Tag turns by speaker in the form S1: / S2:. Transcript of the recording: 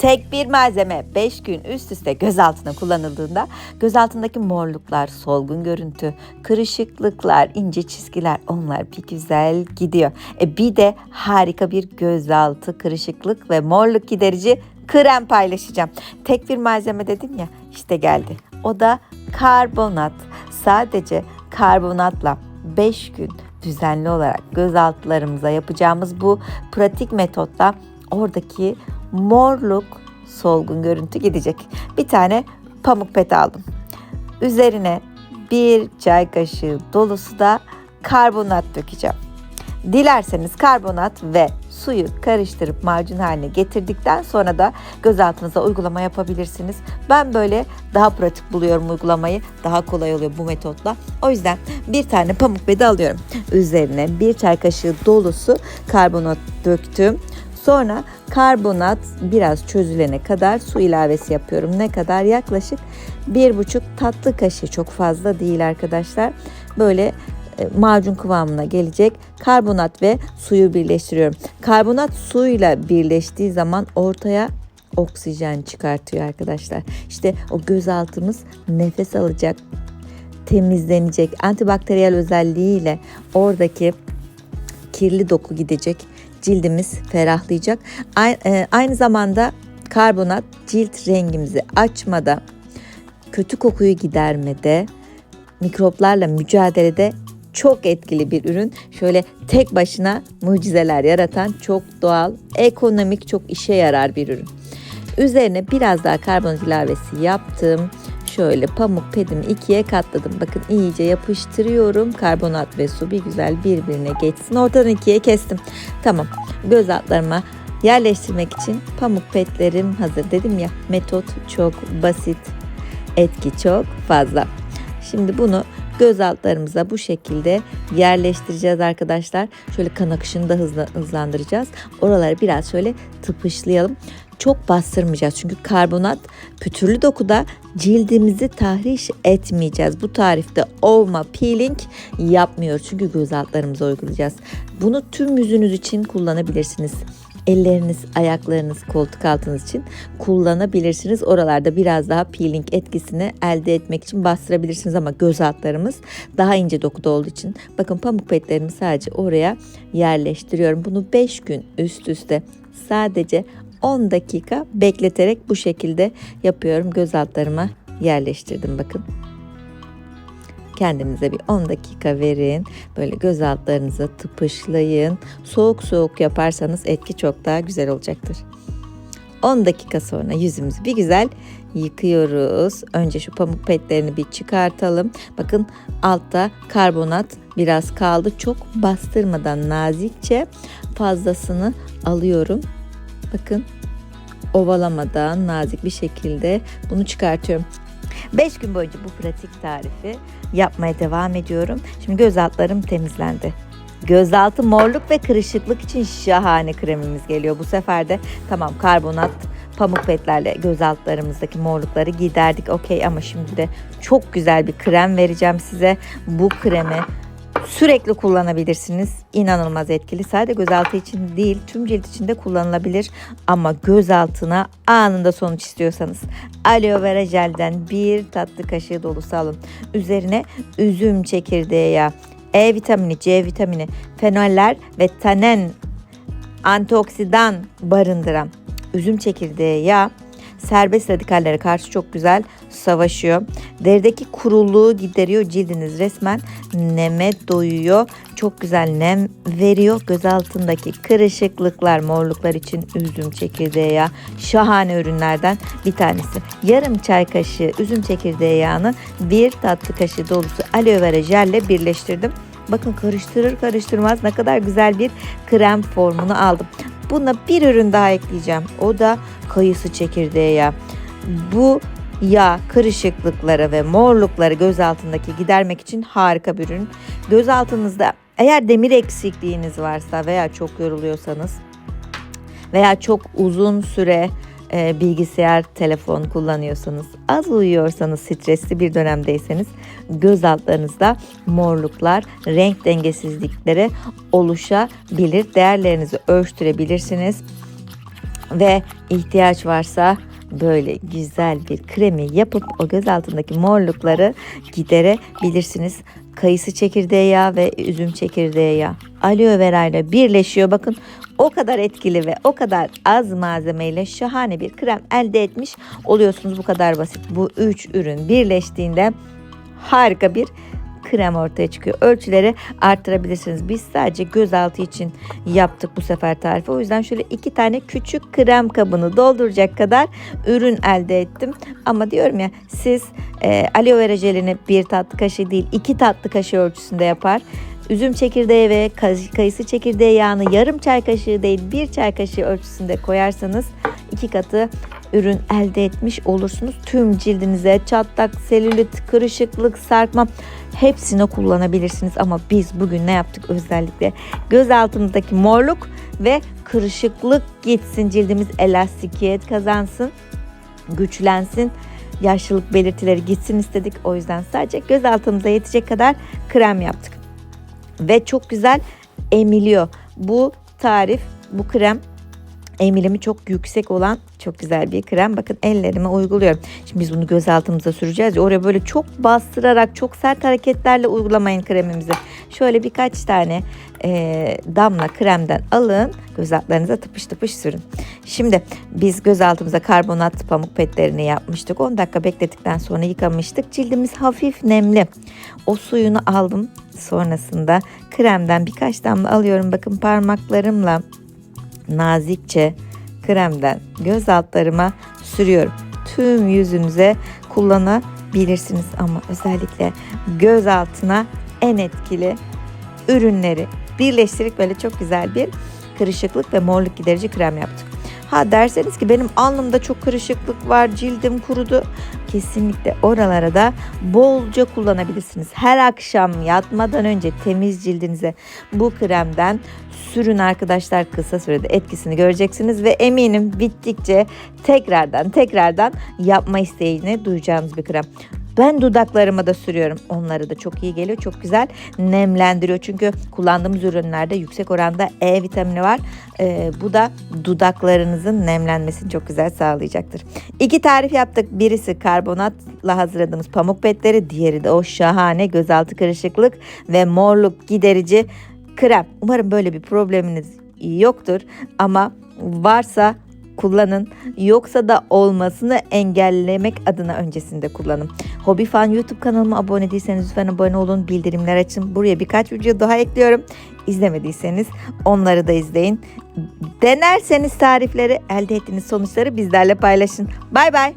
S1: Tek bir malzeme 5 gün üst üste göz altına kullanıldığında göz altındaki morluklar, solgun görüntü, kırışıklıklar, ince çizgiler onlar bir güzel gidiyor. E bir de harika bir gözaltı kırışıklık ve morluk giderici krem paylaşacağım. Tek bir malzeme dedim ya işte geldi. O da karbonat. Sadece karbonatla 5 gün düzenli olarak göz altlarımıza yapacağımız bu pratik metotla oradaki morluk solgun görüntü gidecek. Bir tane pamuk pet aldım. Üzerine bir çay kaşığı dolusu da karbonat dökeceğim. Dilerseniz karbonat ve suyu karıştırıp macun haline getirdikten sonra da göz altınıza uygulama yapabilirsiniz. Ben böyle daha pratik buluyorum uygulamayı. Daha kolay oluyor bu metotla. O yüzden bir tane pamuk bedi alıyorum. Üzerine bir çay kaşığı dolusu karbonat döktüm. Sonra karbonat biraz çözülene kadar su ilavesi yapıyorum. Ne kadar? Yaklaşık bir buçuk tatlı kaşığı çok fazla değil arkadaşlar. Böyle e, macun kıvamına gelecek karbonat ve suyu birleştiriyorum. Karbonat suyla birleştiği zaman ortaya oksijen çıkartıyor arkadaşlar. İşte o gözaltımız nefes alacak, temizlenecek, antibakteriyel özelliğiyle oradaki kirli doku gidecek, cildimiz ferahlayacak. e, Aynı zamanda karbonat cilt rengimizi açmada, kötü kokuyu gidermede, mikroplarla mücadelede çok etkili bir ürün. Şöyle tek başına mucizeler yaratan çok doğal, ekonomik, çok işe yarar bir ürün. Üzerine biraz daha karbonat ilavesi yaptım. Şöyle pamuk pedimi ikiye katladım. Bakın iyice yapıştırıyorum. Karbonat ve su bir güzel birbirine geçsin. Ortadan ikiye kestim. Tamam. Göz altlarıma yerleştirmek için pamuk petlerim hazır. Dedim ya metot çok basit. Etki çok fazla. Şimdi bunu göz altlarımıza bu şekilde yerleştireceğiz arkadaşlar. Şöyle kan akışını da hızla, hızlandıracağız. Oraları biraz şöyle tıpışlayalım. Çok bastırmayacağız çünkü karbonat pütürlü dokuda cildimizi tahriş etmeyeceğiz. Bu tarifte ovma peeling yapmıyor çünkü göz altlarımıza uygulayacağız. Bunu tüm yüzünüz için kullanabilirsiniz elleriniz, ayaklarınız, koltuk altınız için kullanabilirsiniz. Oralarda biraz daha peeling etkisini elde etmek için bastırabilirsiniz ama göz altlarımız daha ince dokuda olduğu için bakın pamuk petlerimi sadece oraya yerleştiriyorum. Bunu 5 gün üst üste sadece 10 dakika bekleterek bu şekilde yapıyorum. Göz altlarıma yerleştirdim bakın. Kendinize bir 10 dakika verin. Böyle göz altlarınıza tıpışlayın. Soğuk soğuk yaparsanız etki çok daha güzel olacaktır. 10 dakika sonra yüzümüzü bir güzel yıkıyoruz. Önce şu pamuk petlerini bir çıkartalım. Bakın altta karbonat biraz kaldı. Çok bastırmadan nazikçe fazlasını alıyorum. Bakın ovalamadan nazik bir şekilde bunu çıkartıyorum. 5 gün boyunca bu pratik tarifi yapmaya devam ediyorum. Şimdi göz altlarım temizlendi. Gözaltı morluk ve kırışıklık için şahane kremimiz geliyor. Bu sefer de tamam karbonat pamuk petlerle göz altlarımızdaki morlukları giderdik okey ama şimdi de çok güzel bir krem vereceğim size. Bu kremi sürekli kullanabilirsiniz. İnanılmaz etkili. Sadece gözaltı için değil, tüm cilt için de kullanılabilir. Ama göz altına anında sonuç istiyorsanız aloe vera jelden bir tatlı kaşığı dolusu alın. Üzerine üzüm çekirdeği yağı, E vitamini, C vitamini, fenoller ve tanen antioksidan barındıran üzüm çekirdeği yağı serbest radikallere karşı çok güzel savaşıyor. Derideki kuruluğu gideriyor. Cildiniz resmen neme doyuyor. Çok güzel nem veriyor. Göz altındaki kırışıklıklar, morluklar için üzüm çekirdeği yağı şahane ürünlerden bir tanesi. Yarım çay kaşığı üzüm çekirdeği yağını bir tatlı kaşığı dolusu aloe vera jelle birleştirdim. Bakın karıştırır karıştırmaz ne kadar güzel bir krem formunu aldım. Buna bir ürün daha ekleyeceğim. O da kayısı çekirdeği yağı. Bu yağ kırışıklıkları ve morlukları göz altındaki gidermek için harika bir ürün. Göz altınızda eğer demir eksikliğiniz varsa veya çok yoruluyorsanız veya çok uzun süre e, bilgisayar, telefon kullanıyorsanız, az uyuyorsanız, stresli bir dönemdeyseniz göz altlarınızda morluklar, renk dengesizlikleri oluşabilir. Değerlerinizi ölçtürebilirsiniz. Ve ihtiyaç varsa böyle güzel bir kremi yapıp o göz altındaki morlukları giderebilirsiniz. Kayısı çekirdeği yağı ve üzüm çekirdeği yağı aloe vera ile birleşiyor. Bakın o kadar etkili ve o kadar az malzemeyle şahane bir krem elde etmiş oluyorsunuz. Bu kadar basit. Bu üç ürün birleştiğinde harika bir krem ortaya çıkıyor. Ölçüleri arttırabilirsiniz. Biz sadece gözaltı için yaptık bu sefer tarifi. O yüzden şöyle iki tane küçük krem kabını dolduracak kadar ürün elde ettim. Ama diyorum ya siz e, aloe vera jelini bir tatlı kaşığı değil iki tatlı kaşığı ölçüsünde yapar. Üzüm çekirdeği ve kay- kayısı çekirdeği yağını yarım çay kaşığı değil bir çay kaşığı ölçüsünde koyarsanız iki katı ürün elde etmiş olursunuz. Tüm cildinize çatlak, selülit, kırışıklık, sarkma hepsine kullanabilirsiniz. Ama biz bugün ne yaptık özellikle? Göz altımızdaki morluk ve kırışıklık gitsin. Cildimiz elastikiyet kazansın, güçlensin. Yaşlılık belirtileri gitsin istedik. O yüzden sadece göz altımıza yetecek kadar krem yaptık. Ve çok güzel emiliyor. Bu tarif, bu krem emilimi çok yüksek olan çok güzel bir krem. Bakın ellerime uyguluyorum. Şimdi biz bunu göz altımıza süreceğiz. ya, Oraya böyle çok bastırarak, çok sert hareketlerle uygulamayın kremimizi. Şöyle birkaç tane e, damla kremden alın. Göz altlarınıza tıpış tıpış sürün. Şimdi biz göz altımıza karbonat pamuk petlerini yapmıştık. 10 dakika beklettikten sonra yıkamıştık. Cildimiz hafif nemli. O suyunu aldım. Sonrasında kremden birkaç damla alıyorum. Bakın parmaklarımla nazikçe kremden göz altlarıma sürüyorum. Tüm yüzünüze kullanabilirsiniz ama özellikle göz altına en etkili ürünleri birleştirip böyle çok güzel bir kırışıklık ve morluk giderici krem yaptık. Ha derseniz ki benim alnımda çok kırışıklık var, cildim kurudu. Kesinlikle oralara da bolca kullanabilirsiniz. Her akşam yatmadan önce temiz cildinize bu kremden sürün arkadaşlar kısa sürede etkisini göreceksiniz ve eminim bittikçe tekrardan tekrardan yapma isteğini duyacağınız bir krem. Ben dudaklarıma da sürüyorum. Onları da çok iyi geliyor. Çok güzel nemlendiriyor. Çünkü kullandığımız ürünlerde yüksek oranda E vitamini var. Ee, bu da dudaklarınızın nemlenmesini çok güzel sağlayacaktır. İki tarif yaptık. Birisi karbonatla hazırladığımız pamuk petleri. Diğeri de o şahane gözaltı kırışıklık ve morluk giderici krem. Umarım böyle bir probleminiz yoktur. Ama varsa kullanın. Yoksa da olmasını engellemek adına öncesinde kullanın. Hobi Fan YouTube kanalıma abone değilseniz lütfen abone olun. Bildirimler açın. Buraya birkaç video daha ekliyorum. İzlemediyseniz onları da izleyin. Denerseniz tarifleri elde ettiğiniz sonuçları bizlerle paylaşın. Bay bay.